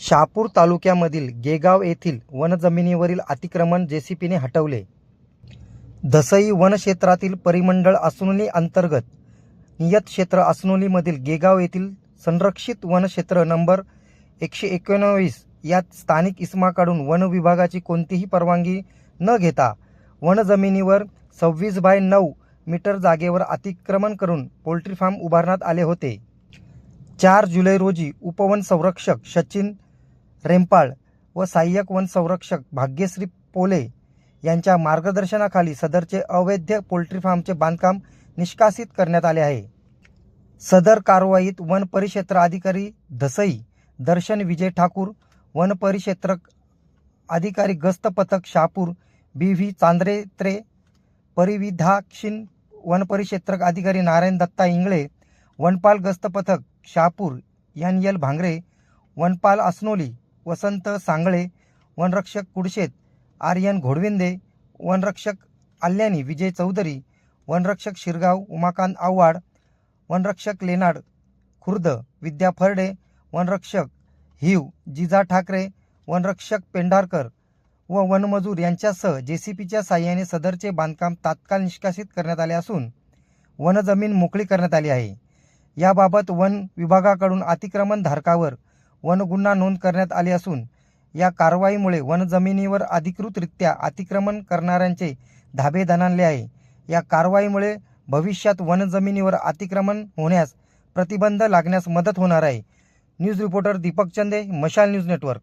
शहापूर तालुक्यामधील गेगाव येथील वनजमिनीवरील अतिक्रमण जेसीपीने हटवले. दसई वनक्षेत्रातील परिमंडळ असनोली अंतर्गत नियत क्षेत्र असनोलीमधील गेगाव येथील संरक्षित वनक्षेत्र नंबर एकशे एकोणवीस यात स्थानिक इस्माकडून वन विभागाची कोणतीही परवानगी न घेता वनजमिनीवर सव्वीस बाय नऊ मीटर जागेवर अतिक्रमण करून पोल्ट्री फार्म उभारण्यात आले होते. चार जुलै रोजी उपवन संरक्षक सचिन रेंपाळ व सहाय्यक वन संरक्षक भाग्यश्री पोले यांच्या मार्गदर्शनाखाली सदरचे अवैध पोल्ट्री फार्मचे बांधकाम निष्कासित करण्यात आले आहे. सदर कारवाईत वन परिक्षेत्र अधिकारी धसई दर्शन विजय ठाकूर वन परिक्षेत्र अधिकारी गस्त पथक शहापूर बी व्ही चांद्रेत्रे परिविधाक्षीण वन परिक्षेत्र अधिकारी नारायण दत्ता इंगळे वनपाल गस्त पथक शहापूर एन एल भांगरे वनपाल असनोली वसंत सांगळे वनरक्षक कुडशेत आर्यन घोडविंदे वनरक्षक आल्यानी विजय चौधरी वनरक्षक शिरगाव उमाकांत आव्हाड वनरक्षक लेनाड खुर्द विद्या फर्डे वनरक्षक हिव जिजा ठाकरे वनरक्षक पेंढारकर व वनमजूर यांच्यासह जे सी पीच्या साह्याने सदरचे बांधकाम तात्काळ निष्कासित करण्यात आले असून वनजमीन मोकळी करण्यात आली आहे. याबाबत वन विभागाकडून अतिक्रमण धारकावर वनगुन्हा नोंद करण्यात आली असून या कारवाईमुळे वनजमिनीवर अधिकृतरित्या अतिक्रमण करणाऱ्यांचे धाबे दणाणले आहे. या कारवाईमुळे भविष्यात वनजमिनीवर अतिक्रमण होण्यास प्रतिबंध लागण्यास मदत होणार आहे. न्यूज रिपोर्टर दीपक चंदे मशाल न्यूज नेटवर्क.